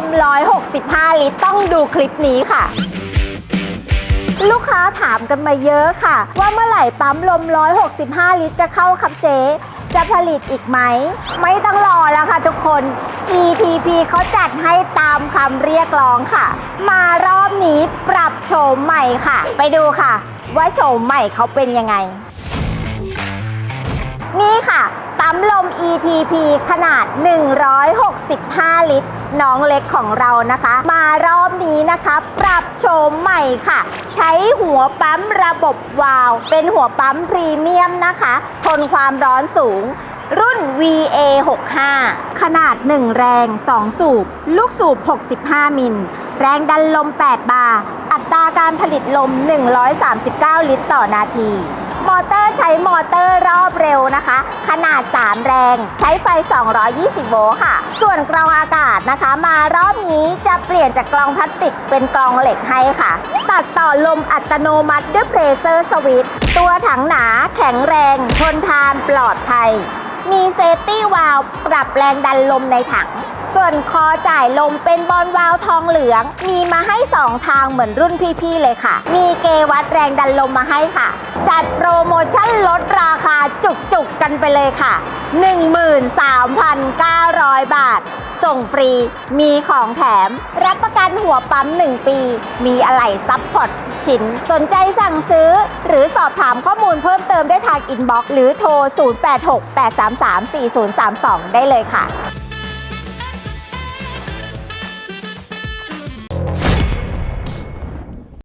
ม 165 ลิตร ต้องดูคลิปนี้ค่ะ ลูกค้าถามกันมาเยอะค่ะ ว่าเมื่อไหร่ปั๊มลม 165 ลิตรจะเข้าครับเจ๊จะผลิตอีกไหม ไม่ต้องรอแล้วค่ะทุกคน ETP เขาจัดให้ตามคำเรียกร้องค่ะ มารอบนี้ปรับโฉมใหม่ค่ะ ไปดูค่ะ ว่าโฉมใหม่เขาเป็นยังไง นี่ค่ะ ปั๊มลม ETP ขนาด 165 ลิตร น้องเล็กของเรานะคะ มารอบนี้นะคะ ปรับโฉมใหม่ค่ะ ใช้หัวปั๊มระบบวาล์วเป็นหัวปั๊มพรีเมียมนะคะทนความร้อนสูงรุ่น VA65 ขนาด 1 แรง 2 สูบ ลูกสูบ 65 มิล แรงดันลม 8 บาร์ อัตราการผลิตลม 139 ลิตรต่อนาที อเตอร์ใช้มอเตอร์รอบเร็วนะคะ ขนาด 3 แรง ใช้ไฟ 220 โวลต์ค่ะ ส่วนกรองอากาศนะคะ มารอบนี้จะเปลี่ยนจากกรองพลาสติกเป็นกรองเหล็กให้ค่ะ ตัดต่อลมอัตโนมัติด้วยเพรสเซอร์สวิตตัวถังหนาแข็งแรง ทนทานปลอดภัย มีเซฟตี้วาล์วปรับแรงดันลมในถัง ส่วนคอจ่ายลมเป็นบอลวาล์วทองเหลือง มีมาให้ 2 ทางเหมือนรุ่นพี่ๆเลยค่ะ มีเกวัดแรงดันลมมาให้ค่ะ จัดโปรโมชั่นลดราคาจุกๆกันไปเลยค่ะ 13,900 บาท ส่งฟรี มีของแถม รับประกันหัวปั๊ม 1 ปี มีอะไหล่ซับพอร์ตชิ้น สนใจสั่งซื้อ หรือสอบถามข้อมูลเพิ่มเติมได้ทางอินบ็อกซ์หรือโทร 0868334032 ได้เลยค่ะ